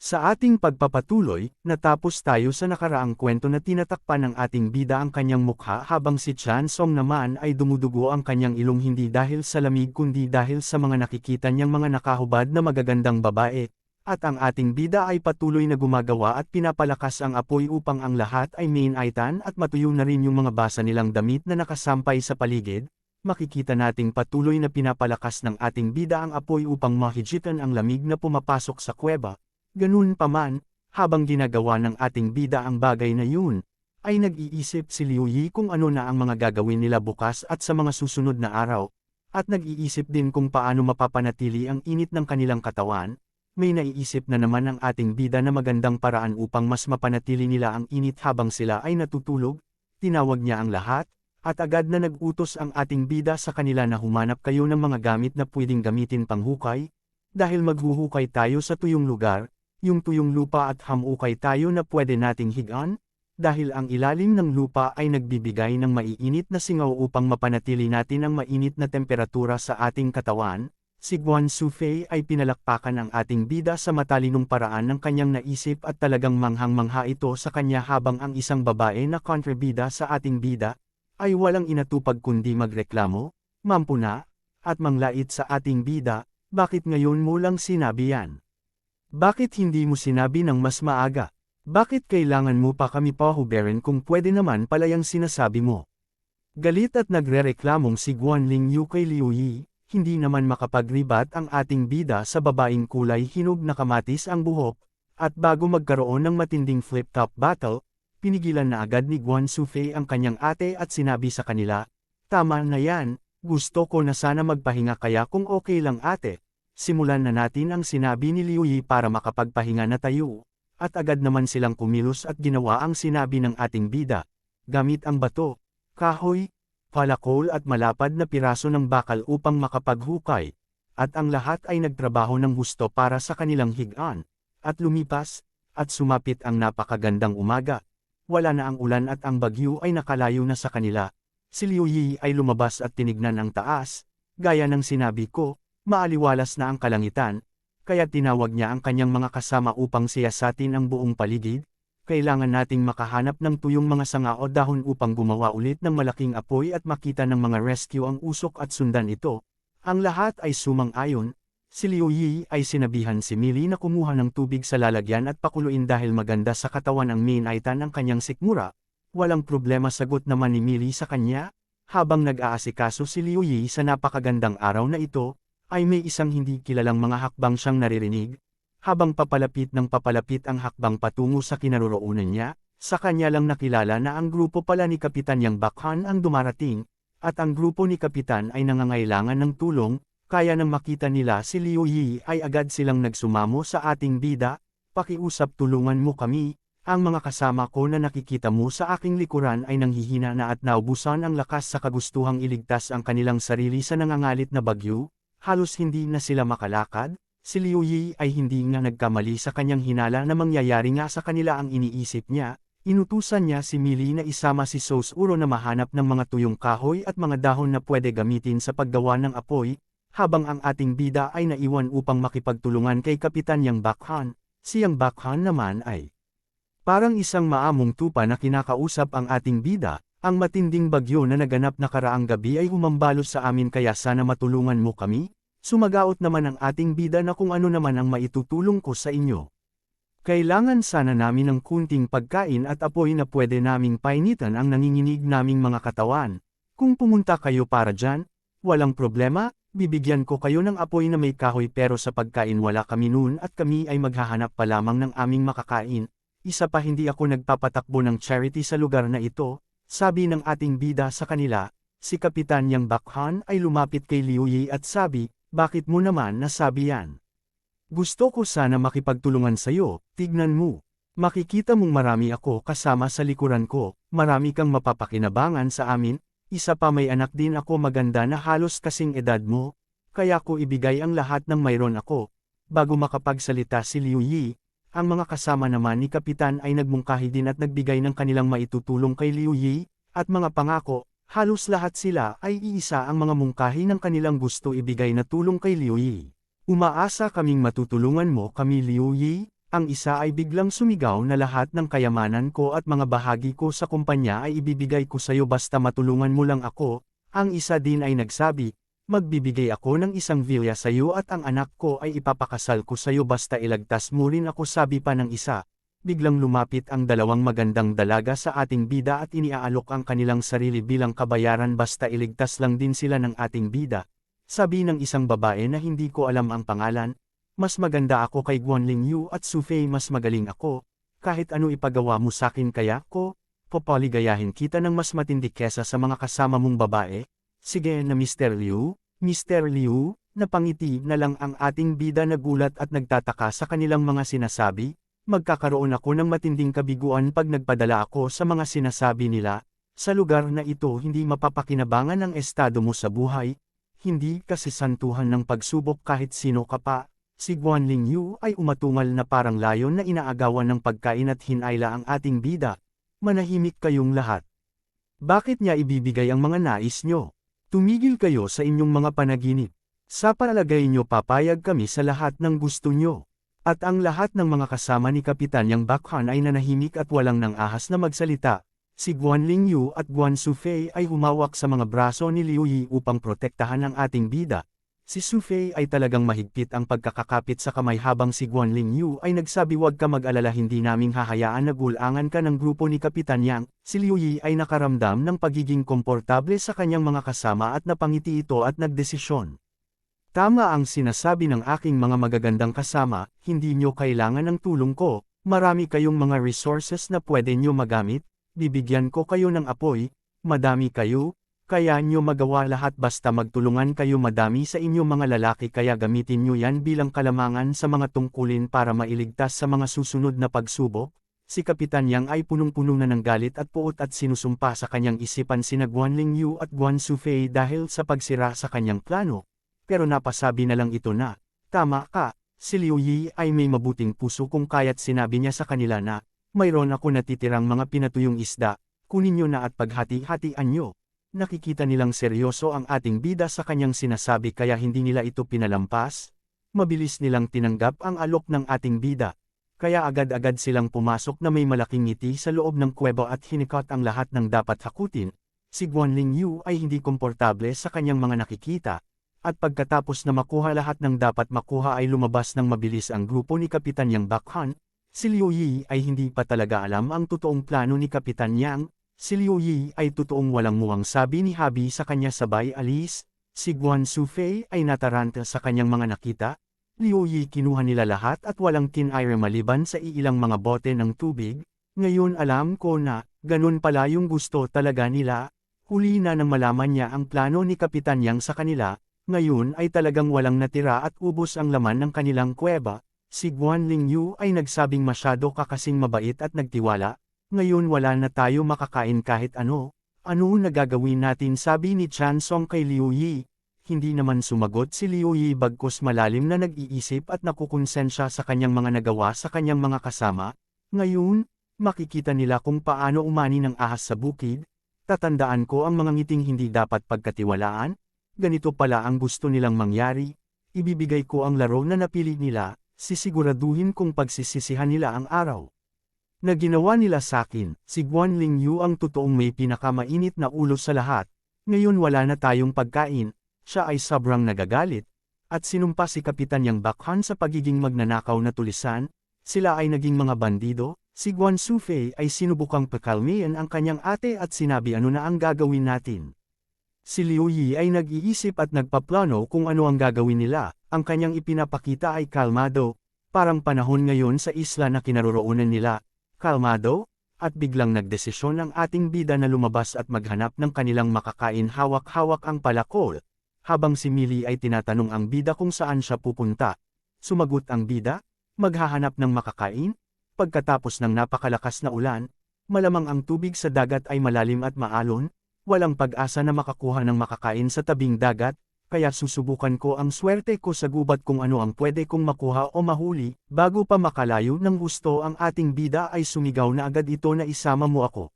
Sa ating pagpapatuloy, natapos tayo sa nakaraang kwento na tinatakpan ng ating bida ang kanyang mukha habang si Chan Song naman ay dumudugo ang kanyang ilong hindi dahil sa lamig kundi dahil sa mga nakikita niyang mga nakahubad na magagandang babae. At ang ating bida ay patuloy na gumagawa at pinapalakas ang apoy upang ang lahat ay mainaitan at matuyo na rin yung mga basa nilang damit na nakasampay sa paligid. Makikita nating patuloy na pinapalakas ng ating bida ang apoy upang mahijitan ang lamig na pumapasok sa kuweba. Ganun pa man, habang ginagawa ng ating bida ang bagay na yun, ay nag-iisip si Liu Yi kung ano na ang mga gagawin nila bukas at sa mga susunod na araw, at nag-iisip din kung paano mapapanatili ang init ng kanilang katawan, may naiisip na naman ang ating bida na magandang paraan upang mas mapanatili nila ang init habang sila ay natutulog, tinawag niya ang lahat, at agad na nag-utos ang ating bida sa kanila na humanap kayo ng mga gamit na pwedeng gamitin panghukay, dahil maghuhukay tayo sa tuyong lugar, yung tuyong lupa at hamukay tayo na pwede nating higaan, dahil ang ilalim ng lupa ay nagbibigay ng maiinit na singaw upang mapanatili natin ang mainit na temperatura sa ating katawan, si Guan Sufei ay pinalakpakan ang ating bida sa matalinong paraan ng kanyang naisip at talagang manghang-mangha ito sa kanya habang ang isang babae na kontrabida sa ating bida, ay walang inatupag kundi magreklamo, mampuna, at manglait sa ating bida, bakit ngayon mo lang sinabi yan? Bakit hindi mo sinabi ng mas maaga? Bakit kailangan mo pa kami pahuberin kung pwede naman pala yung sinasabi mo? Galit at nagrereklamong si Guanling Yu kay Liu Yi, hindi naman makapagribat ang ating bida sa babaeng kulay hinog na kamatis ang buhok, at bago magkaroon ng matinding flip-top battle, pinigilan na agad ni Guan Sufei ang kanyang ate at sinabi sa kanila, Tama na yan, gusto ko na sana magpahinga kaya kung okay lang ate, simulan na natin ang sinabi ni Liu Yi para makapagpahinga na tayo, at agad naman silang kumilos at ginawa ang sinabi ng ating bida, gamit ang bato, kahoy, palakol at malapad na piraso ng bakal upang makapaghukay, at ang lahat ay nagtrabaho ng gusto para sa kanilang higaan, at lumipas, at sumapit ang napakagandang umaga. Wala na ang ulan at ang bagyo ay nakalayo na sa kanila. Si Liu Yi ay lumabas at tinignan ang taas, gaya ng sinabi ko, maaliwalas na ang kalangitan, kaya tinawag niya ang kanyang mga kasama upang siyasatin ang buong paligid, kailangan nating makahanap ng tuyong mga sanga o dahon upang gumawa ulit ng malaking apoy at makita ng mga rescue ang usok at sundan ito. Ang lahat ay sumang-ayon, si Liu Yi ay sinabihan si Mili na kumuha ng tubig sa lalagyan at pakuluin dahil maganda sa katawan ang main aitan ng kanyang sikmura. Walang problema sagot naman ni Mili sa kanya, habang nag-aasikaso si Liu Yi sa napakagandang araw na ito, ay may isang hindi kilalang mga hakbang siyang naririnig, habang papalapit ng papalapit ang hakbang patungo sa kinaroroonan niya, sa kanya lang nakilala na ang grupo pala ni Kapitan Yang Bakhan ang dumarating, at ang grupo ni Kapitan ay nangangailangan ng tulong, kaya nang makita nila si Liu Yi ay agad silang nagsumamo sa ating bida, pakiusap tulungan mo kami, ang mga kasama ko na nakikita mo sa aking likuran ay nanghihina na at naubusan ang lakas sa kagustuhang iligtas ang kanilang sarili sa nangangalit na bagyo, halos hindi na sila makalakad, si Liu Yi ay hindi nga nagkamali sa kanyang hinala na mangyayari nga sa kanila ang iniisip niya, inutusan niya si Mili na isama si Sos Uro na mahanap ng mga tuyong kahoy at mga dahon na pwede gamitin sa paggawa ng apoy, habang ang ating bida ay naiwan upang makipagtulungan kay Kapitan Yang Bakhan, siyang Bakhan naman ay parang isang maamong tupa na kinakausap ang ating bida, ang matinding bagyo na naganap nakaraang gabi ay humambalos sa amin kaya sana matulungan mo kami? Sumagaot naman ang ating bida na kung ano naman ang maitutulong ko sa inyo. Kailangan sana namin ng kunting pagkain at apoy na pwede naming painitan ang nanginginig naming mga katawan. Kung pumunta kayo para dyan, walang problema, bibigyan ko kayo ng apoy na may kahoy pero sa pagkain wala kami noon at kami ay maghahanap pa lamang ng aming makakain. Isa pa hindi ako nagpapatakbo ng charity sa lugar na ito, sabi ng ating bida sa kanila, si Kapitan Yang Bakhan ay lumapit kay Liu Yi at sabi, bakit mo naman nasabi yan? Gusto ko sana makipagtulungan sa'yo, tignan mo. Makikita mong marami ako kasama sa likuran ko, marami kang mapapakinabangan sa amin, isa pa may anak din ako maganda na halos kasing edad mo, kaya ko ibigay ang lahat ng mayroon ako. Bago makapagsalita si Liu Yi, ang mga kasama naman ni Kapitan ay nagmungkahi din at nagbigay ng kanilang maitutulong kay Liu Yi, at mga pangako, halos lahat sila ay iisa ang mga mungkahi ng kanilang gusto ibigay na tulong kay Liu Yi. Umaasa kaming matutulungan mo kami Liu Yi, Ang isa ay biglang sumigaw na lahat ng kayamanan ko at mga bahagi ko sa kumpanya ay ibibigay ko sa iyo basta matulungan mo lang ako. Ang isa din ay nagsabi, magbibigay ako ng isang villa sa iyo at ang anak ko ay ipapakasal ko sa iyo basta ilagtas mo rin ako sabi pa ng isa. Biglang lumapit ang dalawang magandang dalaga sa ating bida at iniaalok ang kanilang sarili bilang kabayaran basta iligtas lang din sila ng ating bida. Sabi ng isang babae na hindi ko alam ang pangalan, mas maganda ako kay Guanling Yu at Su Fei mas magaling ako, kahit ano ipagawa mo sakin kaya ko, papaligayahin kita ng mas matindi kesa sa mga kasama mong babae. Sige na Mr. Liu, Mr. Liu, napangiti na lang ang ating bida nagulat at nagtataka sa kanilang mga sinasabi, magkakaroon ako ng matinding kabiguan pag nagpadala ako sa mga sinasabi nila, sa lugar na ito hindi mapapakinabangan ang estado mo sa buhay, hindi kasi santuhan ng pagsubok kahit sino ka pa, Si Guanling Yu ay umatungal na parang layon na inaagawan ng pagkain at hinayla ang ating bida. Manahimik kayong lahat. Bakit niya ibibigay ang mga nais nyo? Tumigil kayo sa inyong mga panaginip. Sa palagay nyo papayag kami sa lahat ng gusto nyo. At ang lahat ng mga kasama ni Kapitan Yang Bakhan ay nanahimik at walang nang ahas na magsalita. Si Guanling Yu at Guan Sufei ay humawak sa mga braso ni Liu Yi upang protektahan ang ating bida. Si Su Fei ay talagang mahigpit ang pagkakakapit sa kamay habang si Guanling Yu ay nagsabi wag ka mag-alala hindi naming hahayaan na gulangan ka ng grupo ni Kapitan Yang. Si Liu Yi ay nakaramdam ng pagiging komportable sa kanyang mga kasama at napangiti ito at nagdesisyon. Tama ang sinasabi ng aking mga magagandang kasama, hindi nyo kailangan ng tulong ko, marami kayong mga resources na pwede nyo magamit, bibigyan ko kayo ng apoy, madami kayo, kaya nyo magawa lahat basta magtulungan kayo madami sa inyo mga lalaki kaya gamitin nyo yan bilang kalamangan sa mga tungkulin para mailigtas sa mga susunod na pagsubok. Si Kapitan Yang ay punong-puno na ng galit at puot at sinusumpa sa kanyang isipan sina Guanling Yu at Guan Sufei dahil sa pagsira sa kanyang plano. Pero napasabi na lang ito na, tama ka, si Liu Yi ay may mabuting puso kung kaya't sinabi niya sa kanila na, mayroon ako natitirang mga pinatuyong isda, kunin nyo na at paghati-hatian nyo. Nakikita nilang seryoso ang ating bida sa kanyang sinasabi kaya hindi nila ito pinalampas. Mabilis nilang tinanggap ang alok ng ating bida. Kaya agad-agad silang pumasok na may malaking ngiti sa loob ng kuweba at hinikot ang lahat ng dapat hakutin. Si Guanling Yu ay hindi komportable sa kanyang mga nakikita. At pagkatapos na makuha lahat ng dapat makuha ay lumabas ng mabilis ang grupo ni Kapitan Yang Bakhan. Si Liu Yi ay hindi pa talaga alam ang totoong plano ni Kapitan Yang, Si Liu Yi ay totoong walang muwang sabi ni Habi sa kanya sabay alis, si Guan Sufei ay nataranta sa kanyang mga nakita, Liu Yi kinuha nila lahat at walang tinayre maliban sa iilang mga bote ng tubig, ngayon alam ko na, ganun pala yung gusto talaga nila, huli na nang malaman niya ang plano ni Kapitan Yang sa kanila, ngayon ay talagang walang natira at ubos ang laman ng kanilang kuweba, si Guan Yu ay nagsabing masyado kakasing mabait at nagtiwala, ngayon wala na tayo makakain kahit ano, ano na gagawin natin sabi ni Chan Song kay Liu Yi. Hindi naman sumagot si Liu Yi bagkus malalim na nag-iisip at nakukonsensya sa kanyang mga nagawa sa kanyang mga kasama. Ngayon, makikita nila kung paano umani ng ahas sa bukid. Tatandaan ko ang mga ngiting hindi dapat pagkatiwalaan. Ganito pala ang gusto nilang mangyari. Ibibigay ko ang laro na napili nila, sisiguraduhin kung pagsisisihan nila ang araw na ginawa nila sa akin, si Guan Ling Yu ang totoong may pinakamainit na ulo sa lahat, ngayon wala na tayong pagkain, siya ay sobrang nagagalit, at sinumpa si Kapitan Yang Bakhan sa pagiging magnanakaw na tulisan, sila ay naging mga bandido, si Guan Sufei ay sinubukang pakalmian ang kanyang ate at sinabi ano na ang gagawin natin. Si Liu Yi ay nag-iisip at nagpaplano kung ano ang gagawin nila, ang kanyang ipinapakita ay kalmado, parang panahon ngayon sa isla na kinaroroonan nila, kalmado, at biglang nagdesisyon ang ating bida na lumabas at maghanap ng kanilang makakain hawak-hawak ang palakol. Habang si Millie ay tinatanong ang bida kung saan siya pupunta. Sumagot ang bida, maghahanap ng makakain. Pagkatapos ng napakalakas na ulan, malamang ang tubig sa dagat ay malalim at maalon, walang pag-asa na makakuha ng makakain sa tabing dagat, kaya susubukan ko ang swerte ko sa gubat kung ano ang pwede kong makuha o mahuli, bago pa makalayo ng gusto ang ating bida ay sumigaw na agad ito na isama mo ako.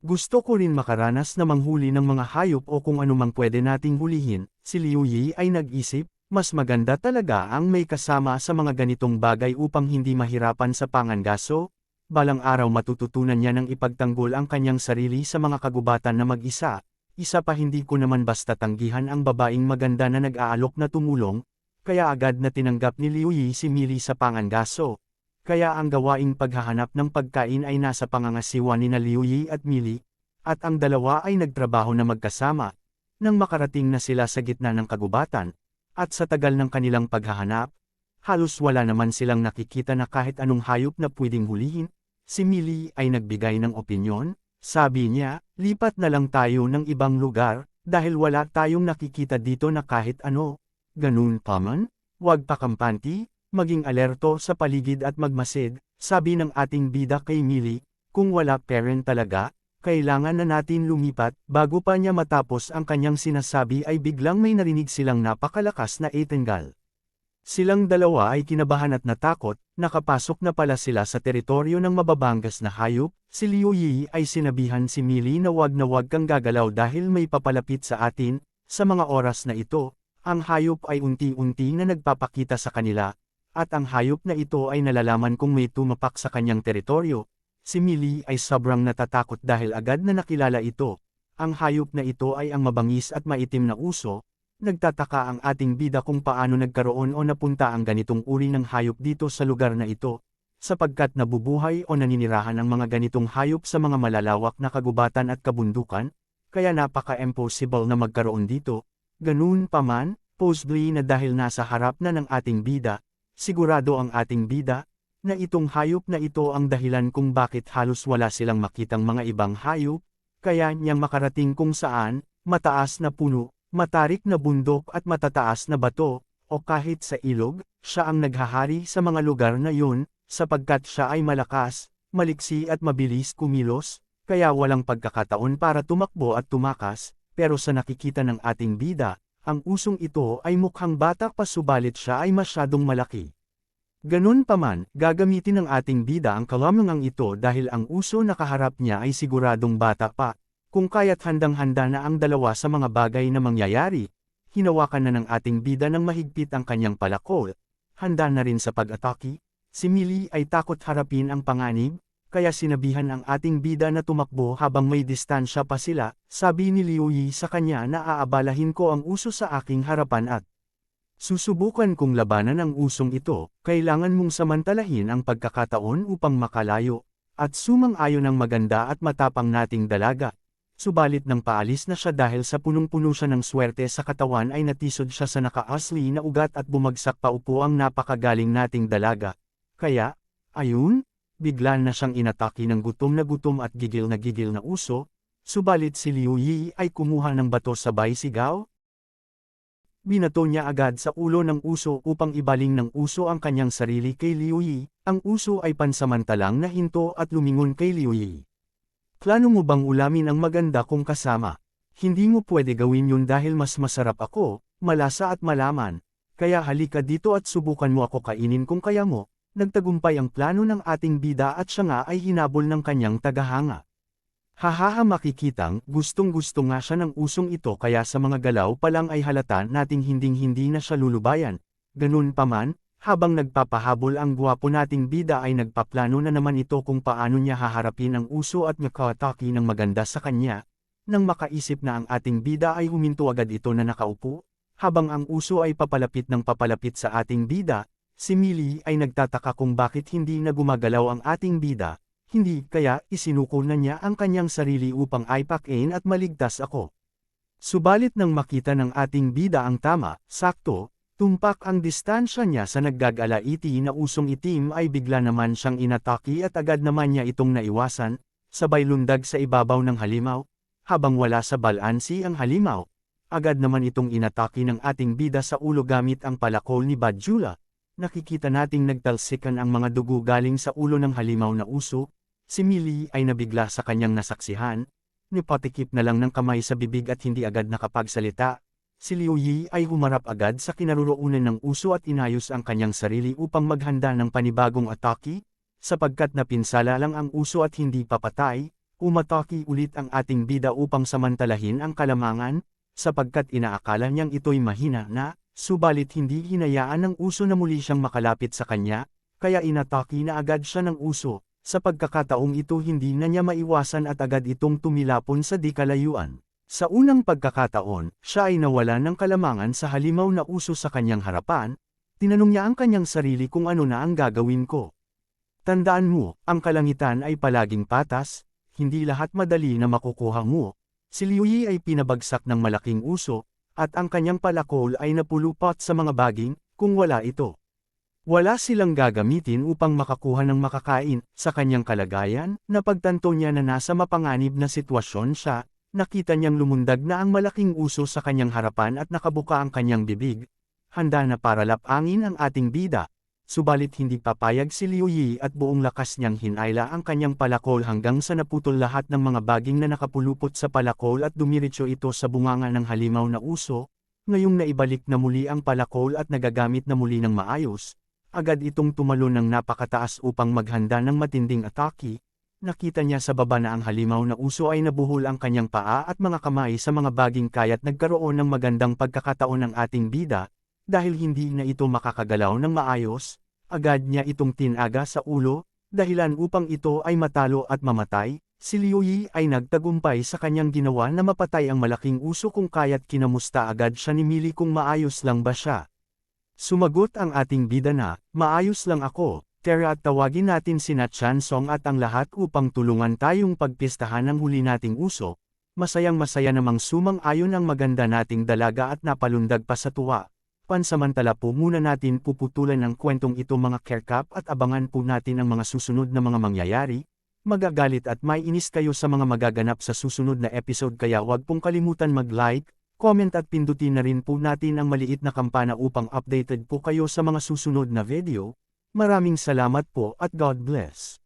Gusto ko rin makaranas na manghuli ng mga hayop o kung ano mang pwede nating hulihin, si Liu Yi ay nag-isip, Mas maganda talaga ang may kasama sa mga ganitong bagay upang hindi mahirapan sa pangangaso, balang araw matututunan niya ng ipagtanggol ang kanyang sarili sa mga kagubatan na mag-isa, isa pa hindi ko naman basta tanggihan ang babaeng maganda na nag-aalok na tumulong, kaya agad na tinanggap ni Liu Yi si Mili sa pangangaso. Kaya ang gawaing paghahanap ng pagkain ay nasa pangangasiwa ni na Liu Yi at Mili, at ang dalawa ay nagtrabaho na magkasama, nang makarating na sila sa gitna ng kagubatan, at sa tagal ng kanilang paghahanap, halos wala naman silang nakikita na kahit anong hayop na pwedeng hulihin, si Mili ay nagbigay ng opinyon, sabi niya, lipat na lang tayo ng ibang lugar, dahil wala tayong nakikita dito na kahit ano. Ganun pa man, huwag pakampanti, maging alerto sa paligid at magmasid, sabi ng ating bida kay Mili, kung wala parent talaga, kailangan na natin lumipat, bago pa niya matapos ang kanyang sinasabi ay biglang may narinig silang napakalakas na etengal. Silang dalawa ay kinabahan at natakot, nakapasok na pala sila sa teritoryo ng mababangas na hayop, si Liu Yi ay sinabihan si Mili na wag na wag kang gagalaw dahil may papalapit sa atin, sa mga oras na ito, ang hayop ay unti-unti na nagpapakita sa kanila, at ang hayop na ito ay nalalaman kung may tumapak sa kanyang teritoryo, Si Millie ay sobrang natatakot dahil agad na nakilala ito. Ang hayop na ito ay ang mabangis at maitim na uso. Nagtataka ang ating bida kung paano nagkaroon o napunta ang ganitong uri ng hayop dito sa lugar na ito. Sapagkat nabubuhay o naninirahan ang mga ganitong hayop sa mga malalawak na kagubatan at kabundukan, kaya napaka-impossible na magkaroon dito. Ganun pa man, possibly na dahil nasa harap na ng ating bida, sigurado ang ating bida, na itong hayop na ito ang dahilan kung bakit halos wala silang makitang mga ibang hayop, kaya niyang makarating kung saan, mataas na puno, matarik na bundok at matataas na bato, o kahit sa ilog, siya ang naghahari sa mga lugar na yun, sapagkat siya ay malakas, maliksi at mabilis kumilos, kaya walang pagkakataon para tumakbo at tumakas, pero sa nakikita ng ating bida, ang usong ito ay mukhang bata pa subalit siya ay masyadong malaki. Ganun pa man, gagamitin ng ating bida ang kalamangang ito dahil ang uso na kaharap niya ay siguradong bata pa, kung kaya't handang-handa na ang dalawa sa mga bagay na mangyayari. Hinawakan na ng ating bida ng mahigpit ang kanyang palakol, handa na rin sa pag-atake, si Millie ay takot harapin ang panganib, kaya sinabihan ang ating bida na tumakbo habang may distansya pa sila, sabi ni Liu Yi sa kanya na aabalahin ko ang uso sa aking harapan at Susubukan kong labanan ang usong ito, kailangan mong samantalahin ang pagkakataon upang makalayo, at sumang-ayon ang maganda at matapang nating dalaga. Subalit nang paalis na siya dahil sa punong-puno siya ng swerte sa katawan ay natisod siya sa nakaasli na ugat at bumagsak pa upo ang napakagaling nating dalaga. Kaya, ayun, bigla na siyang inatake ng gutom na gutom at gigil na gigil na uso, subalit si Liu Yi ay kumuha ng bato sabay sigaw, Binato niya agad sa ulo ng uso upang ibaling ng uso ang kanyang sarili kay Liu Yi, ang uso ay pansamantalang nahinto at lumingon kay Liu Yi. Plano mo bang ulamin ang maganda kong kasama? Hindi mo pwede gawin yun dahil mas masarap ako, malasa at malaman. Kaya halika dito at subukan mo ako kainin kung kaya mo. Nagtagumpay ang plano ng ating bida at siya nga ay hinabol ng kanyang tagahanga. Hahaha makikitang, gustong-gusto nga siya ng usong ito kaya sa mga galaw pa lang ay halata nating hinding-hindi na siya lulubayan. Ganun pa man, habang nagpapahabol ang guwapo nating bida ay nagpaplano na naman ito kung paano niya haharapin ang uso at makataki ng maganda sa kanya. Nang makaisip na ang ating bida ay huminto agad ito na nakaupo, habang ang uso ay papalapit ng papalapit sa ating bida, si Millie ay nagtataka kung bakit hindi na gumagalaw ang ating bida, hindi kaya isinuko na niya ang kanyang sarili upang aipakin at maligtas ako. Subalit nang makita ng ating bida ang tama, sakto, tumpak ang distansya niya sa naggagalaiti na usong itim ay bigla naman siyang inataki at agad naman niya itong naiwasan, sabay lundag sa ibabaw ng halimaw, habang wala sa balansi ang halimaw. Agad naman itong inataki ng ating bida sa ulo gamit ang palakol ni Badjula. Nakikita nating nagtalsikan ang mga dugo galing sa ulo ng halimaw na uso, Si Millie ay nabigla sa kanyang nasaksihan, nipatikip na lang ng kamay sa bibig at hindi agad nakapagsalita. Si Liu Yi ay humarap agad sa kinaroroonan ng uso at inayos ang kanyang sarili upang maghanda ng panibagong atake, sapagkat napinsala lang ang uso at hindi papatay, umatake ulit ang ating bida upang samantalahin ang kalamangan, sapagkat inaakala niyang ito'y mahina na, subalit hindi hinayaan ng uso na muli siyang makalapit sa kanya, kaya inatake na agad siya ng uso, sa pagkakataong ito hindi na niya maiwasan at agad itong tumilapon sa di kalayuan. Sa unang pagkakataon, siya ay nawala ng kalamangan sa halimaw na uso sa kanyang harapan, tinanong niya ang kanyang sarili kung ano na ang gagawin ko. Tandaan mo, ang kalangitan ay palaging patas, hindi lahat madali na makukuha mo. Si Liu Yi ay pinabagsak ng malaking uso, at ang kanyang palakol ay napulupot sa mga baging, kung wala ito. Wala silang gagamitin upang makakuha ng makakain, sa kanyang kalagayan, napagtanto niya na nasa mapanganib na sitwasyon siya, nakita niyang lumundag na ang malaking uso sa kanyang harapan at nakabuka ang kanyang bibig. Handa na para lapangin ang ating bida. Subalit hindi papayag si Liu Yi at buong lakas niyang hinayla ang kanyang palakol hanggang sa naputol lahat ng mga baging na nakapulupot sa palakol at dumiretso ito sa bunganga ng halimaw na uso. Ngayong naibalik na muli ang palakol at nagagamit na muli ng maayos, agad itong tumalon ng napakataas upang maghanda ng matinding atake, Nakita niya sa baba na ang halimaw na uso ay nabuhol ang kanyang paa at mga kamay sa mga baging kaya't nagkaroon ng magandang pagkakataon ng ating bida, dahil hindi na ito makakagalaw ng maayos, agad niya itong tinaga sa ulo, dahilan upang ito ay matalo at mamatay, si Liu Yi ay nagtagumpay sa kanyang ginawa na mapatay ang malaking uso kung kaya't kinamusta agad siya ni Mili kung maayos lang ba siya. Sumagot ang ating bida na, maayos lang ako, Tara at tawagin natin sina Chan Song at ang lahat upang tulungan tayong pagpistahan ng huli nating uso. Masayang masaya namang sumang ayon ang maganda nating dalaga at napalundag pa sa tuwa. Pansamantala po muna natin puputulan ng kwentong ito mga kerkap at abangan po natin ang mga susunod na mga mangyayari. Magagalit at may inis kayo sa mga magaganap sa susunod na episode kaya huwag pong kalimutan mag-like, comment at pindutin na rin po natin ang maliit na kampana upang updated po kayo sa mga susunod na video. Maraming salamat po at God bless.